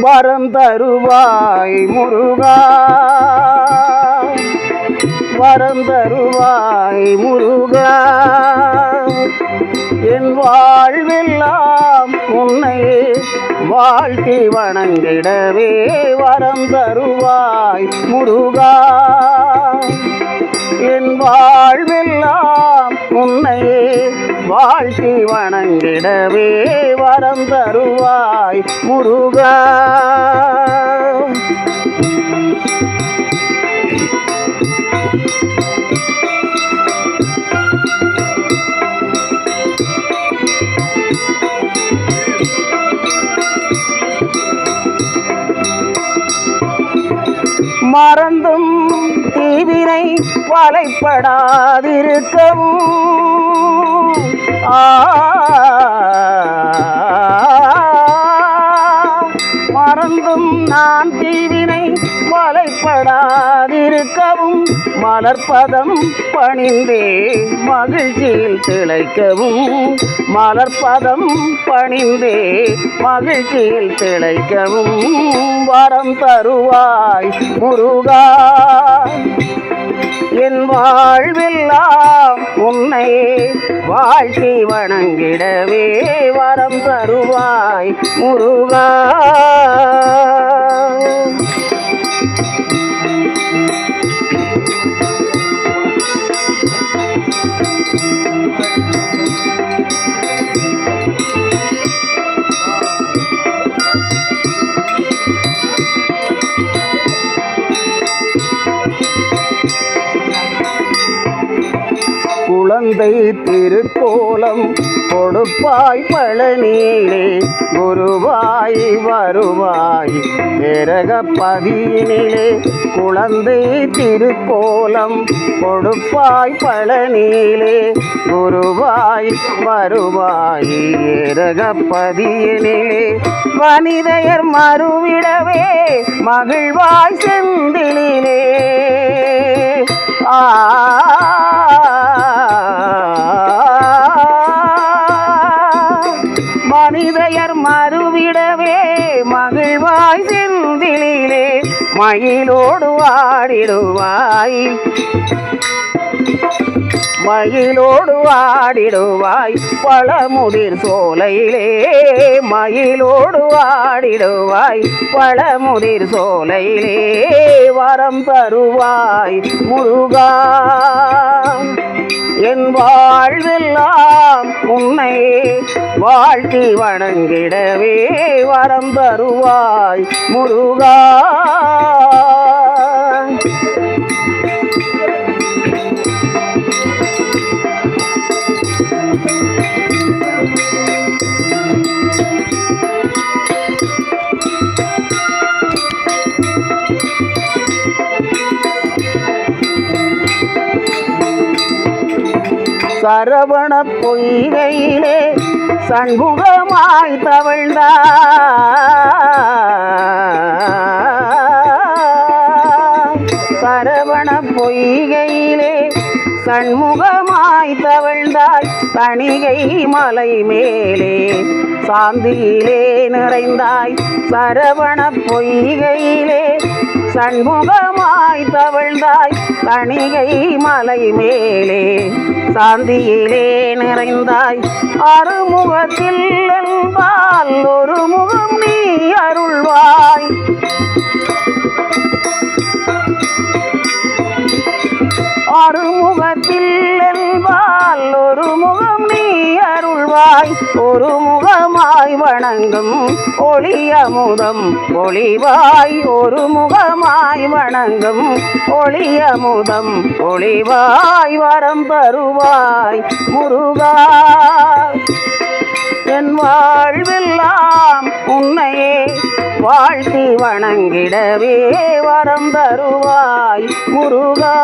வரம் தருவாய் முருகா. வரம் தருவாய் முருகா. என் வாழ்வெல்லாம் உன்னை வாழ்த்தி வணங்கிடவே வரம் தருவாய் முருகா. என் வாழ்வெல்லாம் வாழ்த்தி வணங்கிடவே வரம் தருவாய் முருகா. மறந்தும் தீவினை வலைப்படாதிருக்கவும். மறந்தும் நான் தீவினை மலைப்படாதிருக்கவும் மலர்பதம் பணிந்தே மகிழ்ச்சியில் திளைக்கவும் மலர்பதம் பணிந்தே மகிழ்ச்சியில் திளைக்கவும் வரம் தருவாய் முருகா. என் வாழ்வெல்லாம் உன்னை வாழ்க்கை வணங்கிடவே வரம் தருவாய் முருகா. தந்தை திருக்கோலம் கொடுப்பாய் பழனியிலே. குருவாய் வருவாய் பிறக பதியினிலே. குழந்தை திருக்கோலம் கொடுப்பாய் பழனியிலே. குருவாய் வருவாய் பிறக பதியினிலே. மனிதையர் மறுவிடவே மகிழ்வாய் செந்திலே ஆ மனிதையர் மறுவிடவே மகிழ்வாய் செந்திலே மயிலோடு ஆடிடுவாய். மயிலோடு ஆடிடுவாய் பழமுதிர் சோலையிலே மயிலோடு ஆடிடுவாய் பழமுதிர் சோலையிலே வரம் தருவாய் முருகா. என் வாழ்வெல்லாம் வாழ்த்தி வணங்கிடவே வரம் தருவாய் முருகா. சரவண பொய்கையிலே சண்முகமாய் தவழ்ந்தாய். சரவண பொய்கையிலே சண்முகமாய் தவழ்ந்தாய். தணிகை மலை மேலே சாந்தியிலே நிறைந்தாய். சரவண பொய்கையிலே சண்முகமாய் தவழ்ந்தாய். தணிகை மலை மேலே சாந்தியிலே நிறைந்தாய். அருமுகத்தில் என்பால் ஒரு முகம் நீ அருள்வாய். அருள்வாய் ஒரு முகமாய் வணங்கும் ஒளியமுதம் ஒளிவாய் ஒரு முகமாய் வணங்கும் ஒளியமுதம் ஒளிவாய் வரம் தருவாய் முருகா. என் வாழ்வெல்லாம் உன்னையே வாழ்த்தி வணங்கிடவே வரம் தருவாய் முருகா.